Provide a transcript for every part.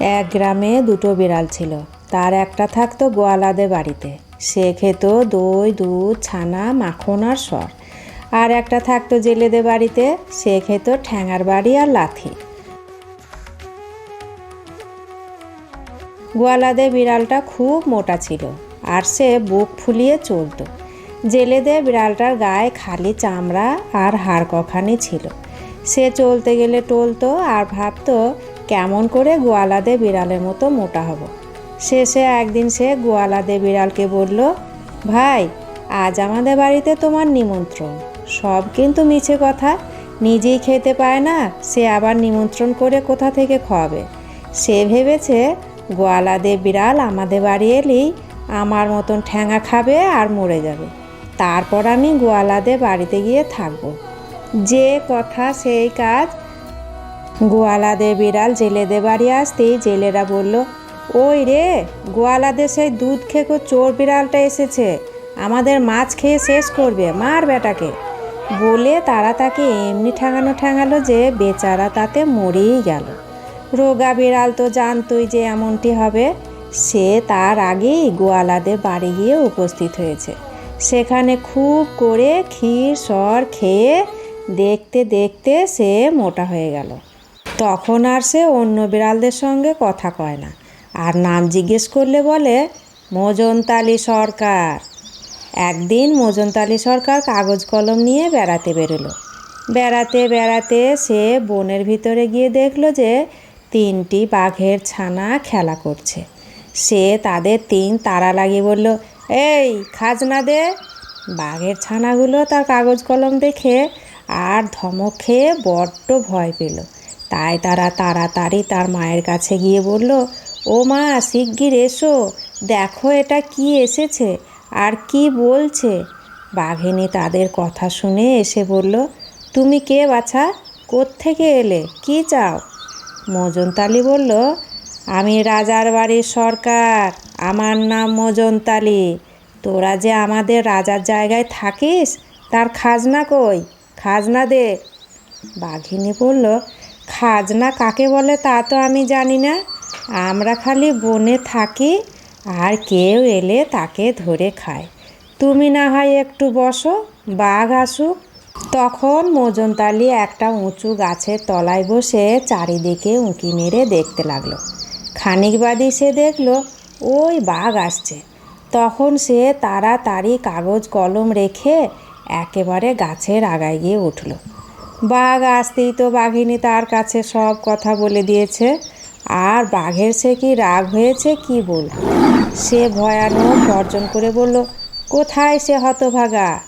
এক গ্রামে দুটো বিড়াল ছিল। তার একটা থাকতো গোয়ালাদের বাড়িতে। সে খেত দই, দুধ, ছানা, মাখন আর সর। আর একটা থাকতো জেলেদের বাড়িতে। সে খেত ঠ্যাঙার বাড়ি আর লাথি। গোয়ালাদের বিড়ালটা খুব মোটা ছিল আর সে বুক ফুলিয়ে চলতো। জেলেদের বিড়ালটার গায়ে খালি চামড়া আর হাড় কখানি ছিল। সে চলতে গেলে টলতো আর ভাবতো কেমন করে গোয়ালাদের বিড়ালের মতো মোটা হব? শেষে একদিন সে গোয়ালাদের বিড়ালকে বলল, ভাই, আজ আমাদের বাড়িতে তোমার নিমন্ত্রণ। সব কিন্তু মিছে কথা। নিজেই খেতে পায় না, সে আবার নিমন্ত্রণ করে কোথা থেকে খাওয়াবে? সে ভেবেছে, গোয়ালাদের বিড়াল আমাদের বাড়ি এলেই আমার মতন ঠ্যাঙা খাবে আর মরে যাবে। তারপর আমি গোয়ালাদের বাড়িতে গিয়ে থাকব। যে কথা সেই কাজ গোয়ালাদের বিড়াল জেলেদের বাড়ি আসতেই জেলেরা বলল, ওই রে, গোয়ালাদের সেই দুধ খেকো চোর বিড়ালটা এসেছে। আমাদের মাছ খেয়ে শেষ করবে, মার বেটাকে। বলে তারা তাকে এমনি ঠ্যাঙানো ঠ্যাঙালো যে বেচারা তাতে মরেই গেল। রোগা বিড়াল তো জানতই যে এমনটি হবে। সে তার আগেই গোয়ালাদের বাড়ি গিয়ে উপস্থিত হয়েছে। সেখানে খুব করে ক্ষীর, সর খেয়ে দেখতে দেখতে সে মোটা হয়ে গেল। তখন আর সে অন্য বিড়ালদের সঙ্গে কথা কয় না। আর নাম জিজ্ঞেস করলে বলে, মজনতালি সরকার। একদিন মজনতালি সরকার কাগজ কলম নিয়ে বেড়াতে বেরোলো। বেড়াতে বেড়াতে সে বনের ভিতরে গিয়ে দেখল যে তিনটি বাঘের ছানা খেলা করছে। সে তাদের তিন তারা লাগিয়ে বলল, এই খাজনা দে। বাঘের ছানাগুলো তার কাগজ কলম দেখে আর ধমক খেয়ে বড্ড ভয় পেল। তাই তারা তাড়াতাড়ি তার মায়ের কাছে গিয়ে বলল, ও মা, শিগগির এসো। দেখো এটা কি এসেছে আর কি বলছে। বাঘিনী তাদের কথা শুনে এসে বলল, তুমি কে বাছা? কোত্থেকে এলে? কি চাও? মজনতালি বলল, আমি রাজার বাড়ির সরকার। আমার নাম মজনতালি। তোরা যে আমাদের রাজার জায়গায় থাকিস, তার খাজনা কই? খাজনা দে। বাঘিনী বলল খাজনা কাকে বলে তা তো আমি জানি না। আমরা খালি বনে থাকি আর কেউ এলে তাকে ধরে খায়। তুমি না হয় একটু বসো, বাঘ আসুক। তখন মজনতালি একটা উঁচু গাছের তলায় বসে চারিদিকে উঁকি মেরে দেখতে লাগল। খানিক বাদই সে দেখল, ওই বাঘ আসছে। তখন সে তাড়াতাড়ি কাগজ কলম রেখে একেবারে গাছের আগায় গিয়ে উঠল। বাঘ আসতেই তো বাঘিনী তার কাছে সব কথা বলে দিয়েছে। আর বাঘের সে কি রাগ হয়েছে কি বল সে ভয়ানক গর্জন করে বলল, কোথায় সে হতভাগা?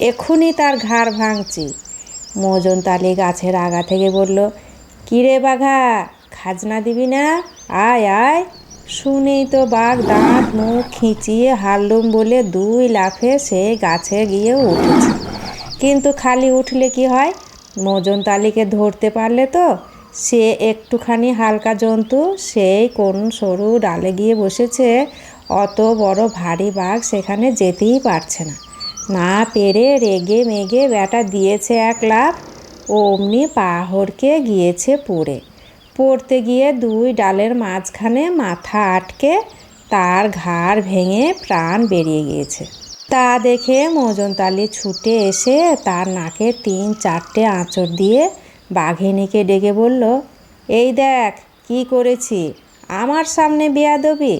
এক্ষুনি তার ঘাড় ভাঙছি। মজন তালি গাছের আগা থেকে বলল, কিরে বাঘা, খাজনা দিবি না? আয় আয়। শুনেই তো বাঘ দাঁত, মুখ খিঁচিয়ে হারলুম বলে দুই লাফে সে গাছে গিয়ে উঠেছে। কিন্তু খালি উঠলে কি হয়? মজন তালিকে ধরতে পারলে তো? সে একটুখানি হালকা জন্তু, সেই কোন সরু ডালে গিয়ে বসেছে, অত বড় ভারী বাঘ সেখানে যেতেই পারছে না। না পেরে রেগে মেগে ব্যাটা দিয়েছে এক লাফ, অমনি পাহড়কে গিয়েছে পড়ে। পড়তে গিয়ে দুই ডালের মাঝখানে মাথা আটকে তার ঘাড় ভেঙে প্রাণ বেরিয়ে গিয়েছে। তা দেখে মজনতালি ছুটে এসে তার নাকে তিন চারটে আঁচড় দিয়ে বাঘিনীকে ডেকে বলল, এই দেখ, কি করেছি? আমার সামনে বেয়াদবি?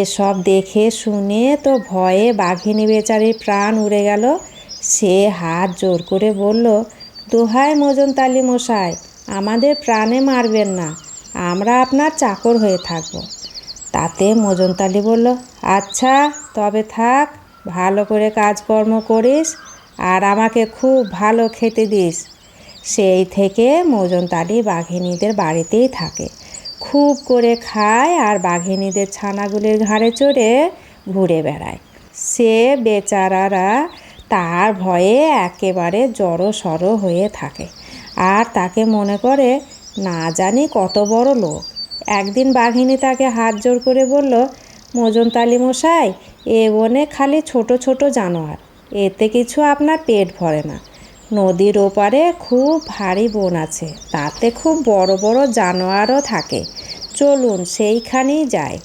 এসব দেখে শুনে তো ভয়ে বাঘিনী বেচারির প্রাণ উড়ে গেল। সে হাত জোর করে বলল, দোহাই মজনতালি মশাই, আমাদের প্রাণে মারবেন না, আমরা আপনার চাকর হয়ে থাকব। তাতে মজনতালি বলল আচ্ছা তবে থাক ভালো করে কাজকর্ম করিস আর আমাকে খুব ভালো খেতে দিস। সেই থেকে মজনতালি বাঘিনীদের বাড়িতেই থাকে। খুব করে খায় আর বাঘিনীদের ছানাগুলির ঘাড়ে চড়ে ঘুরে বেড়ায়। সে বেচারারা তার ভয়ে একেবারে জড়ো সড়ো হয়ে থাকে আর তাকে মনে করে, না জানি কত বড় লোক। একদিন বাঘিনী তাকে হাত জোর করে বলল মজনতালি মশাই এ বনে খালি ছোট ছোট জানোয়ার। এতে কিছু আপনার পেট ভরে না। নদীর ওপারে খুব ভারী বন আছে, তাতে খুব বড় বড় জানোয়ারও থাকে। চলুন সেইখানেই যাই।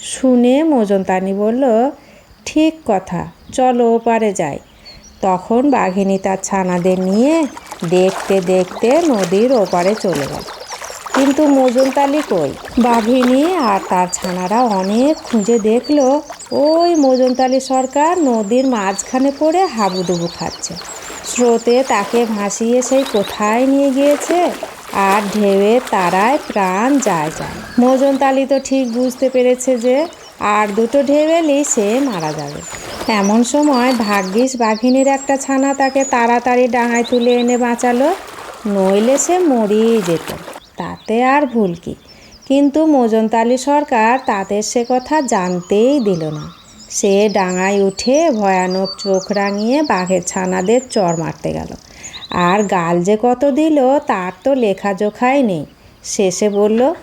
শুনে মজনতানি বলল, ঠিক কথা, চলো ওপারে যাই। তখন বাঘিনী তার ছানাদের নিয়ে দেখতে দেখতে নদীর ওপারে চলে গেল। কিন্তু মজনতালি কই? বাঘিনী আর তার ছানারা অনেক খুঁজে দেখল, ওই মজনতালি সরকার নদীর মাঝখানে পড়ে হাবুডুবু খাচ্ছে। স্রোতে তাকে ভাসিয়ে সেই কোথায় নিয়ে গিয়েছে আর ঢেউয়ে তারায় প্রাণ যায় যায়। মজনতালি তো ঠিক বুঝতে পেরেছে যে আর দুটো ঢেউ এলেই সে মারা যাবে। এমন সময় ভাগ্যিস বাঘিনীর একটা ছানা তাকে তাড়াতাড়ি ডাঙায় তুলে এনে বাঁচালো, নইলে সে মরিয়ে যেত। তাতে আর ভুল কি? কিন্তু মজনতালি সরকার তাদের সে কথা জানতেই দিল না। সে ডাঙায় উঠে ভয়ানক চোখ রাঙিয়ে বাঘের ছানাদের চর মারতে গেল। আর গাল যে কত দিল তার তো লেখাজোখাই নেই। শেষে বলল,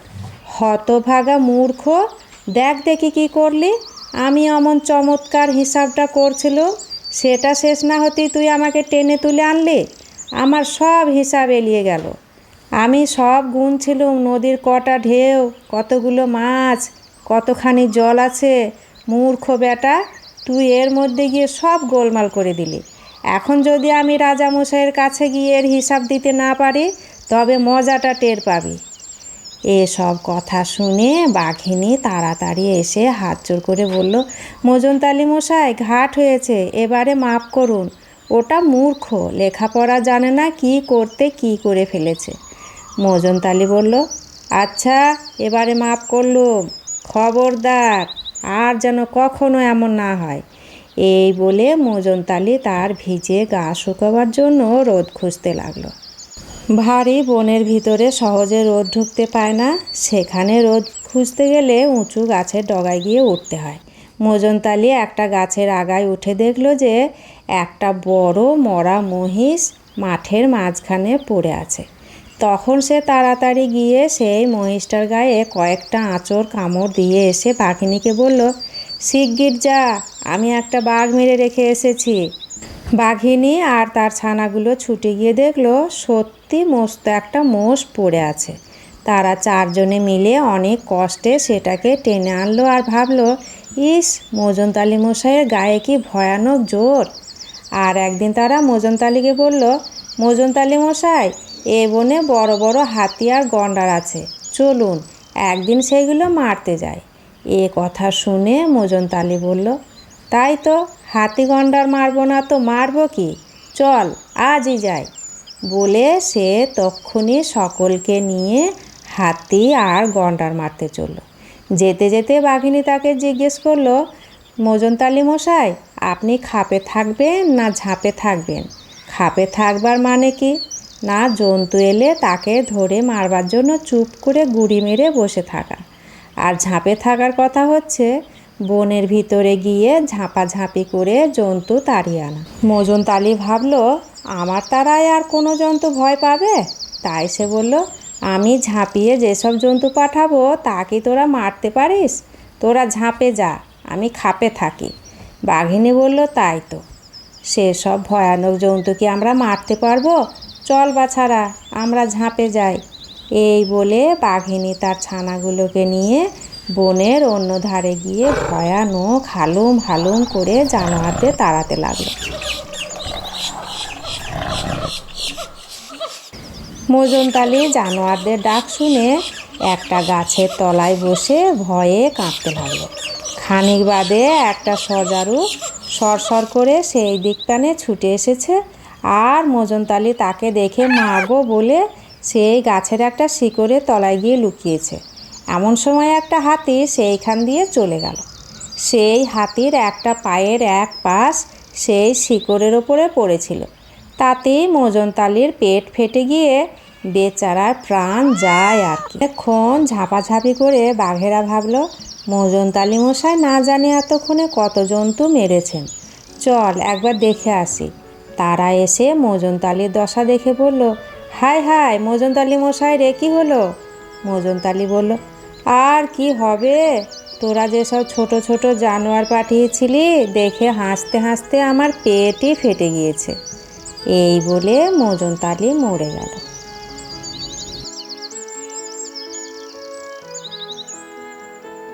হতভাগা মূর্খ, দেখ দেখি কি করলি। আমি অমন চমৎকার হিসাবটা করছিল সেটা শেষ না হতেই তুই আমাকে টেনে তুলে আনলি। আমার সব হিসাব এলিয়ে গেল। আমি সব গুনছিলুম নদীর কটা ঢেউ, কতগুলো মাছ, কতখানি জল আছে। মূর্খ বেটা তুই এর মধ্যে গিয়ে সব গোলমাল করে দিলি। এখন যদি আমি রাজামশাইয়ের কাছে গিয়ে এর হিসাব দিতে না পারি, তবে মজাটা টের পাবি। এসব কথা শুনে বাঘিনী তাড়াতাড়ি এসে হাত জোর করে বলল মজনতালি মশাই, ঘাট হয়েছে, এবারে মাফ করুন। ওটা মূর্খ, লেখাপড়া জানে না কি করতে কি করে ফেলেছে। মজনতালি বলল আচ্ছা এবারে মাফ করলুম। খবরদার, আর যেন কখনো এমন না হয়। এই বলে মজনতালি তার ভিজে গা শুকাবার জন্য রোদ খুঁজতে লাগল। ভারী বনের ভিতরে সহজে রোদ ঢুকতে পায় না। সেখানে রোদ খুঁজতে গেলে উঁচু গাছের ডগায় গিয়ে উঠতে হয়। মজনতালি একটা গাছের আগায় উঠে দেখল যে একটা বড় মরা মহিষ মাঠের মাঝখানে পড়ে আছে। তখন সে তাড়াতাড়ি গিয়ে সেই মহিষটার গায়ে কয়েকটা আঁচড় কামড় দিয়ে এসে বাঘিনীকে বলল, শিগগির যা, আমি একটা বাঘ মেরে রেখে এসেছি। বাঘিনী আর তার ছানাগুলো ছুটে গিয়ে দেখল, সত্যি মস্ত একটা মোষ পড়ে আছে। তারা চারজনে মিলে অনেক কষ্টে সেটাকে টেনে আনলো আর ভাবলো, ইস, মজনতালি মশাইয়ের গায়ে কি ভয়ানক জোর? আর একদিন তারা মজনতালিকে বলল, মজনতালি মশাই এ বনে বড় বড় হাতি আর গন্ডার আছে। চলুন, একদিন সেগুলো মারতে যায় এ কথা শুনে মজনতালি বলল, তাই তো, হাতি গন্ডার মারবো না তো মারবো কি? চল, আজই যাই। বলে সে তক্ষুনি সকলকে নিয়ে হাতি আর গন্ডার মারতে চলল। যেতে যেতে বাঘিনী তাকে জিজ্ঞেস করল মজনতালি মশাই, আপনি খাপে থাকবেন না ঝাঁপে থাকবেন? খাপে থাকবার মানে কি? না, জন্তু এলে তাকে ধরে মারবার জন্য চুপ করে গুড়ি মেরে বসে থাকা। আর ঝাঁপে থাকার কথা হচ্ছে, বনের ভিতরে গিয়ে ঝাঁপাঝাঁপি করে জন্তু তাড়িয়ে আনা। মজন তালি ভাবলো, আমার তারায় আর কোনো জন্তু ভয় পাবে? তাই সে বলল, আমি ঝাঁপিয়ে যেসব জন্তু পাঠাবো, তা কি তোরা মারতে পারিস? তোরা ঝাঁপে যা, আমি খাপে থাকি। বাঘিনী বলল, তাই তো। সেসব ভয়ানক জন্তু কি আমরা মারতে পারব? চল বাছারা, আমরা ঝাঁপে যাই। এই বলে বাঘিনী তার ছানাগুলোকে নিয়ে বনের অন্য ধারে গিয়ে ভয়ানক হালুম হালুম করে জানোয়ারদের তাড়াতে লাগল। মজনতালি জানোয়ারদের ডাক শুনে একটা গাছের তলায় বসে ভয়ে কাঁপতে লাগল। খানিক বাদে একটা সজারু সরসর করে সেই দিকটানে ছুটে এসেছে। আর মজনতালি তাকে দেখে মারবো বলে সেই গাছের একটা শিকড়ের তলায় গিয়ে লুকিয়েছে। এমন সময় একটা হাতি সেইখান দিয়ে চলে গেল। সেই হাতির একটা পায়ের এক পাশ সেই শিকড়ের ওপরে পড়েছিল। তাতেই মজনতালির পেট ফেটে গিয়ে বেচারার প্রাণ যায় আর কি। এখন ঝাপাঝাপি করে বাঘেরা ভাবলো মজনতালি মশাই না জানে এতক্ষণে কত জন্তু মেরেছেন। চল একবার দেখে আসি। তারা এসে মজনতালির দশা দেখে বলল হায় হায় মজনতালি মশাই রে, কি হলো? মজনতালি বলল, আর কি হবে? তোরা যেসব ছোট ছোট জানোয়ার পাঠিয়েছিলি, দেখে হাসতে হাসতে আমার পেটই ফেটে গিয়েছে। এই বলে মজনতালি মরে গেল।